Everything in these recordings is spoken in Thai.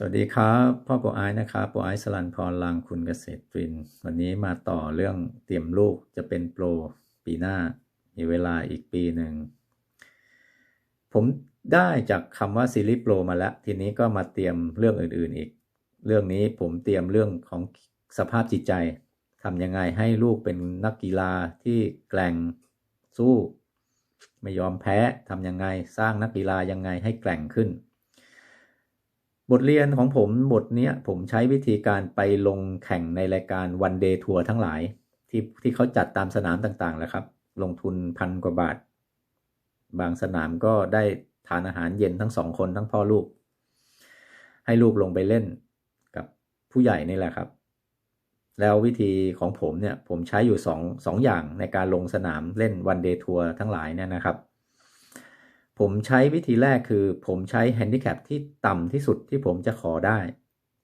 สวัสดีครับพ่อปรไอซ์นะครับปรไอซ์สลันพรลังคุณเกษตรตริน วันนี้มาต่อเรื่องเตรียมลูกจะเป็นโปรปีหน้า มีเวลาอีกปีหนึ่ง ผมได้จากคำว่าซีรีส์โปรมาแล้ว ทีนี้ก็มาเตรียมเรื่องอื่น ๆอีก เรื่องนี้ผมเตรียมเรื่องของสภาพจิตใจทำยังไงให้ลูกเป็นนักกีฬาที่แกร่งสู้ ไม่ยอมแพ้ทำยังไงสร้างนักกีฬายังไงให้แกร่งขึ้น บทเรียนของผมบทเนี้ยผมใช้วิธีการไปลงแข่งในรายการวันเดย์ทัวร์ทั้งหลาย ที่ที่เขาจัดตามสนามต่างๆแหล้วครับ ลงทุนพันกว่าบาท บางสนามก็ได้ทานอาหารเย็นทั้งสองคนทั้งพ่อลูก ให้ลูกลงไปเล่นกับผู้ใหญ่นี่แหละครับ แล้ววิธีของผมเนี่ยผมใช้อยู่สองสองอย่างในการลงสนามเล่นวันเดย์ทัวร์ทั้งหลายเนี่ยนะครับ ผมใช้วิธีแรกคือ ผมใช้แฮนดิแคปที่ต่ำที่สุดที่ผมจะขอได้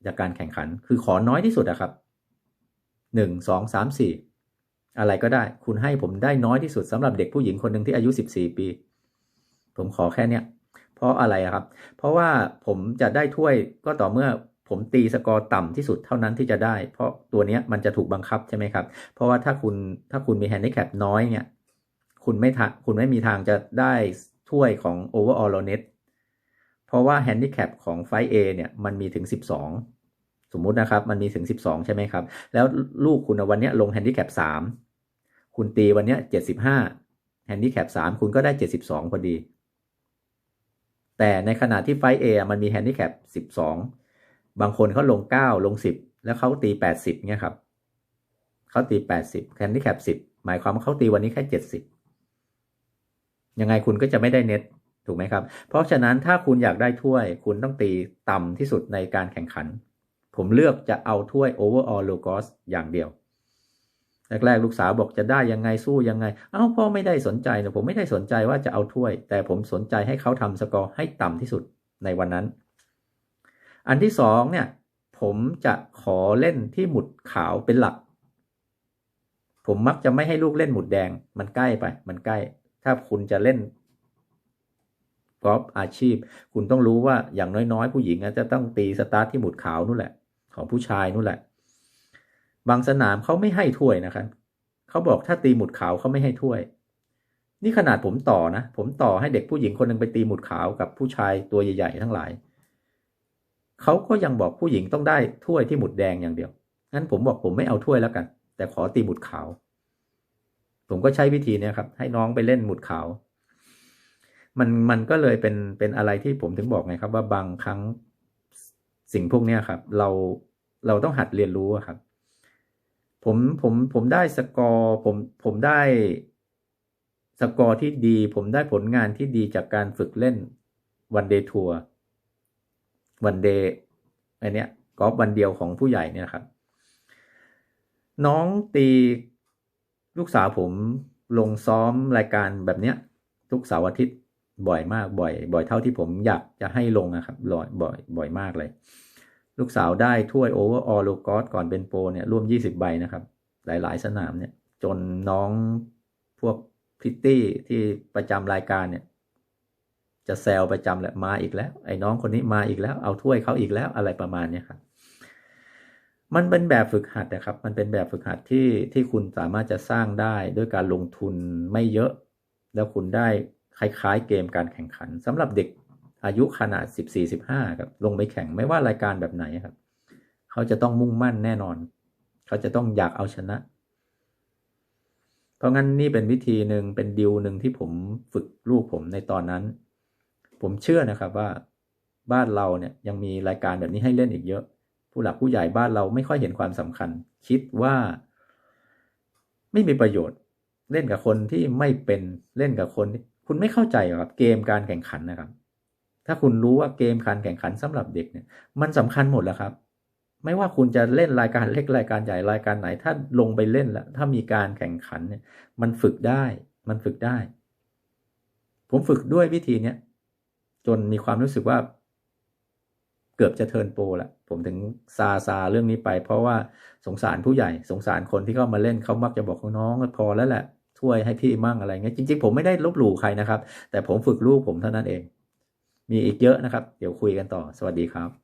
จากการแข่งขันคือขอน้อยที่สุดอะครับหนึ่งสองสามสี่อะไรก็ได้ คุณให้ผมได้น้อยที่สุดสำหรับเด็กผู้หญิงคนหนึ่งที่อายุสิบสี่ปี ผมขอแค่เนี้ยเพราะอะไรอะครับ เพราะว่าผมจะได้ถ้วยก็ต่อเมื่อผมตีสกอร์ต่ำที่สุดเท่านั้นที่จะได้ เพราะตัวเนี้ยมันจะถูกบังคับใช่ไหมครับ เพราะว่าถ้าคุณถ้าคุณมีแฮนดิแคปน้อยเนี่ย คุณไม่ทคุณไม่มีทางจะได้ ถ้วยของ overall net เพราะว่าแฮนดิแคปของไฟ A เนี่ยมันมีถึง 12 สมมุตินะครับ มันมีถึง 12 ใช่ไหมครับ แล้วลูกคุณวันนี้ลงแฮนดิแคป3 คุณตีวันนี้ 75 แฮนดิแคป3 คุณก็ได้ 72 พอดี แต่ในขณะที่ไฟ A มันมีแฮนดิแคป12 บางคนเขาลง 9 ลง 10 แล้วเขาตี 80เนี่ยครับเขาตี 80แฮนดิแคป10 หมายความว่าเขาตีวันนี้แค่ 70 ยังไงคุณก็จะไม่ได้เน็ตถูกไหมครับ เพราะฉะนั้นถ้าคุณอยากได้ถ้วย คุณต้องตีต่ำที่สุดในการแข่งขัน ผมเลือกจะเอาถ้วย overall logos อย่างเดียว แรกๆ ลูกสาวบอกจะได้ยังไงสู้ยังไง เอ้าพ่อไม่ได้สนใจนะผมไม่ได้สนใจว่าจะเอาถ้วย แต่ผมสนใจให้เขาทำสกอร์ให้ต่ำที่สุดในวันนั้น อันที่สองเนี่ยผมจะขอเล่นที่หมุดขาวเป็นหลัก ผมมักจะไม่ให้ลูกเล่นหมุดแดง มันใกล้ไป มันใกล้ ถ้าคุณจะเล่นกอล์ฟอาชีพ คุณต้องรู้ว่าอย่างน้อยๆ ผู้หญิงจะต้องตีสตาร์ทที่หมุดขาวนู่นแหละ ของผู้ชายนู่นแหละ บางสนามเขาไม่ให้ถ้วยนะครับเขาบอกถ้าตีหมุดขาวเขาไม่ให้ถ้วย นี่ขนาดผมต่อนะ ผมต่อให้เด็กผู้หญิงคนหนึ่งไปตีหมุดขาวกับผู้ชายตัวใหญ่ ๆ ทั้งหลายเขาก็ยังบอกผู้หญิงต้องได้ถ้วยที่หมุดแดงอย่างเดียวงั้นผมบอกผมไม่เอาถ้วยแล้วกัน แต่ขอตีหมุดขาว ผมก็ใช้วิธีนี้ครับ ให้น้องไปเล่นหมุดขาว มันมันก็เลยเป็นเป็นอะไรที่ผมถึงบอกไงครับ ว่าบางครั้งสิ่งพวกนี้ครับ เราเราต้องหัดเรียนรู้ครับ ผมผมผมได้สกอร์ผมผมได้สกอร์ที่ดี ผมได้ผลงานที่ดีจากการฝึกเล่นวันเดย์ทัวร์วันเดย์ไอเนี้ยกอล์ฟวันเดียวของผู้ใหญ่เนี่ยครับ น้องตี ลูกสาวผมลงซ้อมรายการแบบเนี้ย ทุกเสาร์อาทิตย์บ่อยมากบ่อย บ่อยเท่าที่ผมอยากจะให้ลงนะครับบ่อยบ่อยบ่อยมากเลย ลูกสาวได้ถ้วยโอเวอร์ออลโลกอสก่อนเป็นโปรเนี่ยร่วม 20 ใบนะครับ หลาย ๆ สนามเนี่ย จนน้องพวกพิตตี้ที่ประจำรายการเนี่ย จะแซวประจำแหละมาอีกแล้ว ไอ้น้องคนนี้มาอีกแล้ว เอาถ้วยเขาอีกแล้วอะไรประมาณเนี้ยครับ มันเป็นแบบฝึกหัดนะครับ มันเป็นแบบฝึกหัดที่ที่คุณสามารถจะสร้างได้ด้วยการลงทุนไม่เยอะ แล้วคุณได้คล้ายๆ เกมการแข่งขันสำหรับเด็กอายุขนาด 14-15ครับลงไปแข่งไม่ว่ารายการแบบไหนครับ เขาจะต้องมุ่งมั่นแน่นอน เขาจะต้องอยากเอาชนะ เพราะงั้นนี่เป็นวิธีหนึ่งเป็นดิวหนึ่งที่ผมฝึกลูกผมในตอนนั้น ผมเชื่อนะครับว่าบ้านเราเนี่ยยังมีรายการแบบนี้ให้เล่นอีกเยอะ ผู้หลักผู้ใหญ่บ้านเราไม่ค่อยเห็นความสำคัญ คิดว่า ไม่มีประโยชน์ เล่นกับคนที่ไม่เป็นเล่นกับคนคุณไม่เข้าใจครับ เกมการแข่งขันนะครับ ถ้าคุณรู้ว่าเกมการแข่งขันสำหรับเด็กเนี่ย มันสำคัญหมดแล้วครับ ไม่ว่าคุณจะเล่นรายการเล็กรายการใหญ่รายการไหน ถ้าลงไปเล่นแล้วถ้ามีการแข่งขันเนี่ย มันฝึกได้ มันฝึกได้ ผมฝึกด้วยวิธีเนี้ยจนมีความรู้สึกว่า เกือบจะเทิร์นโปรละผมถึงซาซาเรื่องนี้ไป เพราะว่าสงสารผู้ใหญ่สงสารคนที่เข้ามาเล่นเขามักจะบอกน้องพอแล้วแหละช่วยให้พี่มั่งอะไรเงี้ยจริง ๆ ผมไม่ได้ลบหลู่ใครนะครับ แต่ผมฝึกลูกผมเท่านั้นเอง มีอีกเยอะนะครับ เดี๋ยวคุยกันต่อสวัสดีครับ